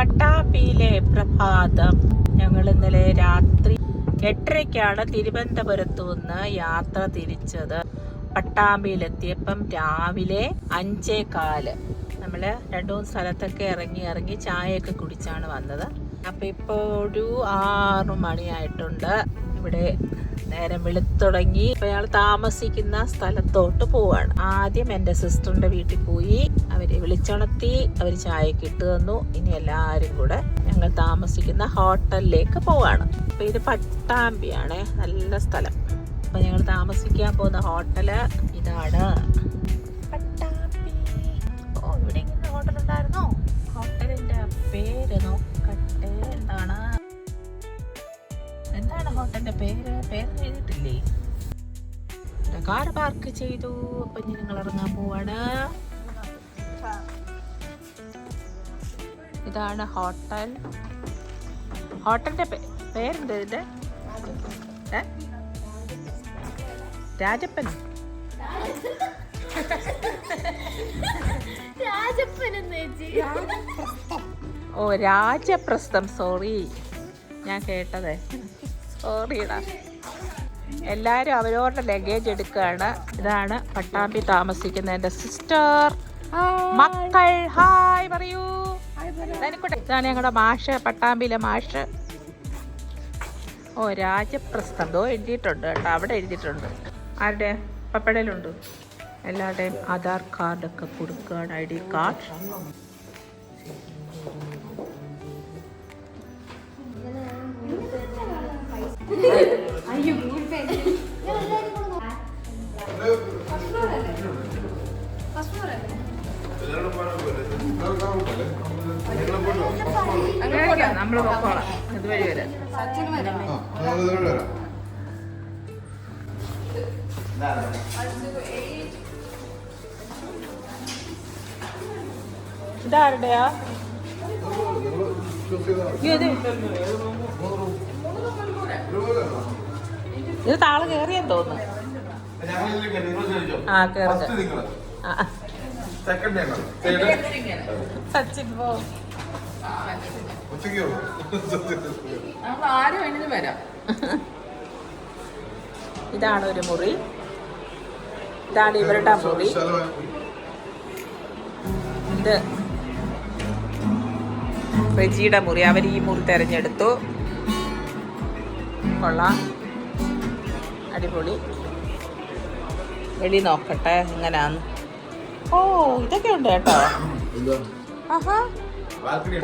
പട്ടാമ്പിയിലെ പ്രഭാതം. ഞങ്ങൾ ഇന്നലെ രാത്രി എട്ടരയ്ക്കാണ് തിരുവനന്തപുരത്തു നിന്ന് യാത്ര തിരിച്ചത്. പട്ടാമ്പിയിലെത്തിയപ്പം രാവിലെ അഞ്ചേ കാൽ. നമ്മൾ രണ്ടു മൂന്ന് സ്ഥലത്തൊക്കെ ഇറങ്ങി ഇറങ്ങി ചായയൊക്കെ കുടിച്ചാണ് വന്നത്. അപ്പൊ ഇപ്പോൾ ഒരു ആറു മണിയായിട്ടുണ്ട്. ഇവിടെ നേരം വെളുത്തുടങ്ങി അയാൾ താമസിക്കുന്ന സ്ഥലത്തോട്ട് പോവാണ്. ആദ്യം എന്റെ സിസ്റ്ററിന്റെ വീട്ടിൽ പോയി. അവരെ വിളിച്ചണത്തി അവർ ചായക്ക് ഇട്ട് തന്നു. ഇനി എല്ലാരും കൂടെ ഞങ്ങൾ താമസിക്കുന്ന ഹോട്ടലിലേക്ക് പോവാണ്. അപ്പൊ ഇത് പട്ടാമ്പിയാണ്. നല്ല സ്ഥലം. അപ്പൊ ഞങ്ങൾ താമസിക്കാൻ പോകുന്ന ഹോട്ടൽ ഇതാണ്. പട്ടാമ്പി. ഓ ഇവിടെ ഹോട്ടൽ ഹോട്ടലിന്റെ പേര് നോക്കട്ടെ. എന്താണ്? എന്താണ് ഹോട്ടലിന്റെ പേര്? പേര് എഴുതിയിട്ടില്ലേ കാർ പാർക്ക് ചെയ്തു. അപ്പൊ ഇനി ഞങ്ങൾ ഇറങ്ങാൻ പോവാണ്. ഇതാണ് ഹോട്ടൽ. ഹോട്ടലിന്റെ പേ- പേരെന്ത് ഇതിന്റെ ഏ? രാജപ്പൻ. ഓ രാജപ്രസ്ഥം. സോറി. ഞാൻ കേട്ടതേ. സോറിടാ എല്ലാവരും അവരവരുടെ ലഗേജ് എടുക്കുകയാണ്. ഇതാണ് പട്ടാമ്പി താമസിക്കുന്ന എന്റെ സിസ്റ്റർ മക്കൾ ഹായ് പറയൂ. ഇതാണ് ഞങ്ങളുടെ മാഷ് പട്ടാമ്പിയിലെ മാഷ്. ഓ രാജപ്രസ്ഥം എന്തോ എഴുതിയിട്ടുണ്ട് കേട്ടോ. അവിടെ എഴുതിയിട്ടുണ്ട്. ആരുടെ? പപ്പടയിലുണ്ട്? എല്ലാവരുടെയും ആധാർ കാർഡൊക്കെ കൊടുക്കുകയാണ് ഐ ഡി കാർഡ്. അങ്ങനെ നമ്മൾ പൊക്കോളാം ഇതുവഴി വരാം ഇതാരുടെയാ ഇത് ഇത് താൾ കേറിയെന്ന് തോന്നുന്നു. ആ സച്ചിൻ പോ. ആരും വേണമെങ്കിൽ വരാം. ഇതാണ് ഒരു മുറി. ഇതാണ് ഇവരുടെ മുറി. ഇത് റെജിയുടെ മുറി. അവർ ഈ മുറി തിരഞ്ഞെടുത്തു. കൊള്ളാം അടിപൊളി വെളി നോക്കട്ടെ എങ്ങനെയാന്ന് ഓ ഇതൊക്കെ ഉണ്ട് കേട്ടോ ആഹാ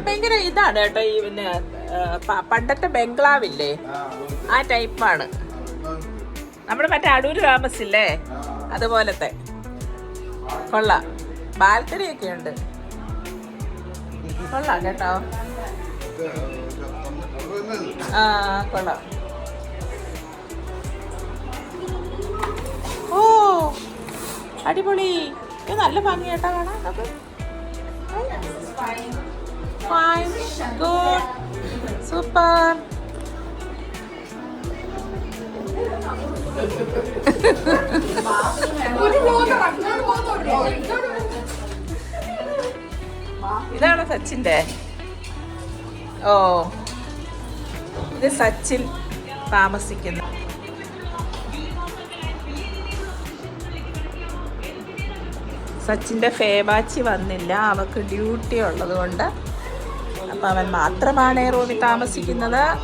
ഭയങ്കര ഇതാണ് കേട്ടോ ഈ പിന്നെ പണ്ടത്തെ ബംഗ്ലാവില്ലേ ആ ടൈപ്പാണ് നമ്മുടെ മറ്റേ അടൂര് താമസില്ലേ അതുപോലത്തെ കൊള്ളാം ബാൽക്കണി ഒക്കെ ഉണ്ട് കൊള്ളാം കേട്ടോ ആ കൊള്ളാം അടിപൊളി. ഇത് നല്ല ഭംഗി കേട്ടോ കാണാൻ. ഫൈൻ ഗുഡ് സൂപ്പർ ഇതാണ് സച്ചിന്റെ ഓ ഇത് സച്ചിൻ താമസിക്കുന്ന. സച്ചിന്റെ ഫേബാച്ചി വന്നില്ല. അവക്ക് ഡ്യൂട്ടി ഉള്ളത് കൊണ്ട്. അപ്പം അവൻ മാത്രമാണ് റൂമിൽ താമസിക്കുന്നത്.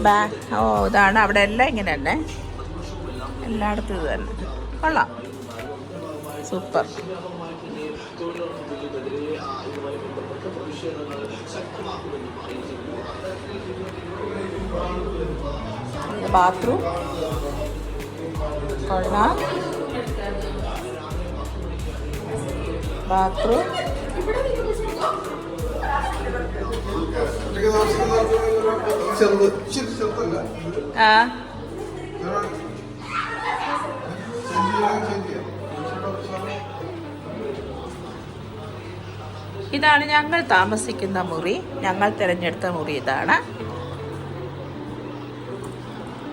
ബാ- ഓ ഇതാണ്. അവിടെ എല്ലാം ഇങ്ങനെ തന്നെ എല്ലായിടത്തും ഇത് തന്നെ. കൊള്ളാം. സൂപ്പർ. ബാത്റൂം. കൊള്ളാം. ബാത്റൂം. ഇതാണ് ഞങ്ങൾ താമസിക്കുന്ന മുറി. ഞങ്ങൾ തിരഞ്ഞെടുത്ത മുറി ഇതാണ്.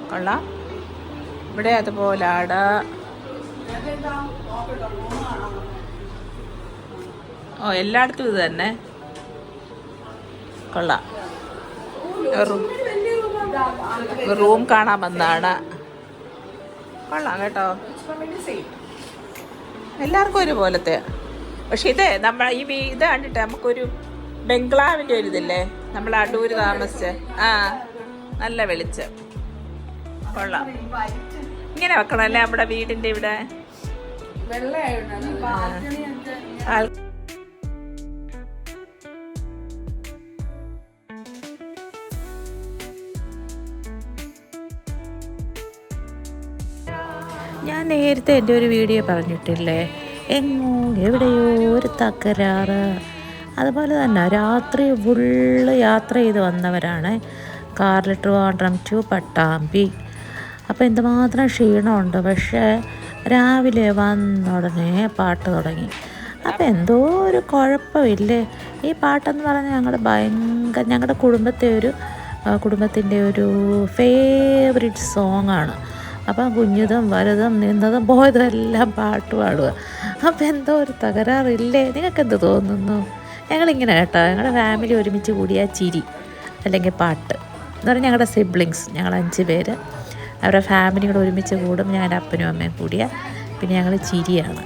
കൊള്ളാം. ഇവിടെ അതുപോലാണ്. ഓ എല്ലായിടത്തും ഇത് തന്നെ. കൊള്ളാം. റൂം കാണാൻ വന്നാണ് കൊള്ളാം കേട്ടോ. എല്ലാവർക്കും ഒരുപോലത്തെ. പക്ഷെ ഇതേ നമ്മൾ ഈ ഇത് കണ്ടിട്ട് നമുക്കൊരു ബംഗ്ലാവിന്റെ ഒരു ഇതില്ലേ? നമ്മൾ അടൂര് താമസിച്ച് ആ നല്ല വെളിച്ചം. കൊള്ളാം. ഇങ്ങനെ വെക്കണമല്ലേ നമ്മുടെ വീടിന്റെ ഇവിടെ? ആൾ- ഞാൻ നേരത്തെ എന്റെ ഒരു വീഡിയോ പറഞ്ഞിട്ടില്ലേ? എങ്ങോ എവിടെയോ ഒരു തകരാറ്. അതുപോലെ തന്നെ രാത്രി ഫുള്ള് യാത്ര ചെയ്ത് വന്നവരാണ് കാറിൽ ട്രിവാൻഡ്രം ടു പട്ടാമ്പി. അപ്പോൾ എന്തുമാത്രം ക്ഷീണമുണ്ട്. പക്ഷേ രാവിലെ വന്ന ഉടനെ പാട്ട് തുടങ്ങി. അപ്പോൾ എന്തോ ഒരു കുഴപ്പമില്ലേ? ഈ പാട്ടെന്ന് പറഞ്ഞാൽ ഞങ്ങളുടെ ഭയങ്കര ഞങ്ങളുടെ കുടുംബത്തെ ഒരു കുടുംബത്തിന്റെ ഒരു ഫേവറിറ്റ് സോങ്ങാണ് അപ്പം കുഞ്ഞതും വലുതും നിന്നതും പോയതും എല്ലാം പാട്ട് പാടുക. അപ്പം എന്തോ ഒരു തകരാറില്ലേ? നിങ്ങൾക്ക് എന്ത് തോന്നുന്നു? ഞങ്ങളിങ്ങനെ കേട്ടോ. ഞങ്ങളുടെ ഫാമിലി ഒരുമിച്ച് കൂടിയ ചിരി അല്ലെങ്കിൽ പാട്ട്. എന്ന് പറഞ്ഞാൽ ഞങ്ങളുടെ സിബ്ലിങ്സ് ഞങ്ങൾ അഞ്ച് പേര്. അവരുടെ ഫാമിലിയോട് ഒരുമിച്ച് കൂടും. ഞങ്ങളുടെ അപ്പനും അമ്മയും കൂടിയ പിന്നെ ഞങ്ങൾ ചിരിയാണ്.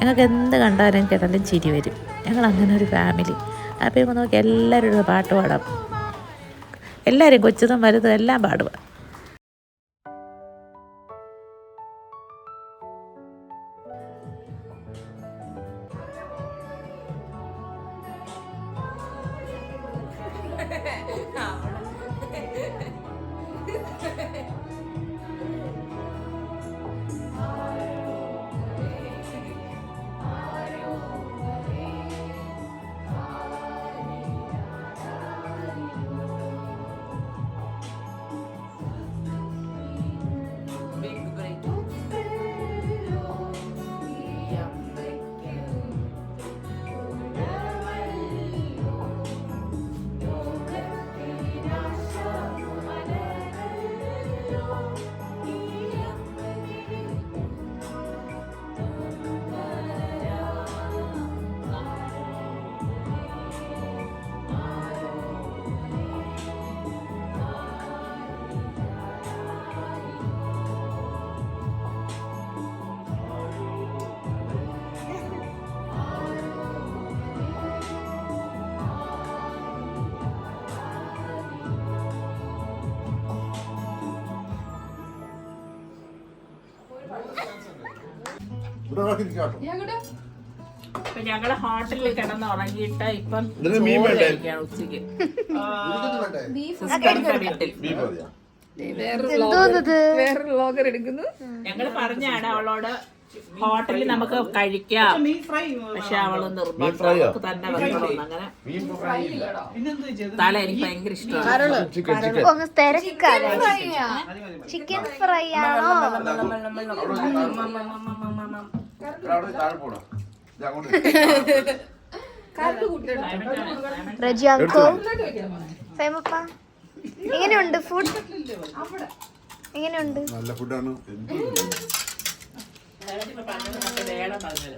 ഞങ്ങൾക്ക് എന്ത് കണ്ടാലും കേട്ടാലും ചിരി വരും. ഞങ്ങൾ അങ്ങനെ ഒരു ഫാമിലി അപ്പോൾ നോക്കി എല്ലാവരും പാട്ട് പാടാം. എല്ലാവരും കൊച്ചതും വലുതും എല്ലാം പാടുക. ഇപ്പൊ ഞങ്ങൾ ഹോട്ടലിൽ കിടന്ന് ഉറങ്ങിയിട്ട് ഇപ്പം ഉച്ചയ്ക്ക് വേറെ വ്ളോഗർ എടുക്കുന്നു. ഞങ്ങൾ പറഞ്ഞാണ് അവളോട് ഹോട്ടലിൽ നമുക്ക് കഴിക്കാം. പക്ഷെ അവൾ നിർബന്ധം? തന്നെ അങ്ങനെ മീൻ ഫ്രൈ ഇല്ല തല എനിക്ക് ഭയങ്കര ഇഷ്ടമാണ്. Chicken fry. ആണോ റജിയാക്കോ ഫേമപ്പ. എങ്ങനെയുണ്ട് ഫുഡ് എങ്ങനെയുണ്ട്? നല്ല ഫുഡാണ് Dati napanood ela kasi Diana Palmer.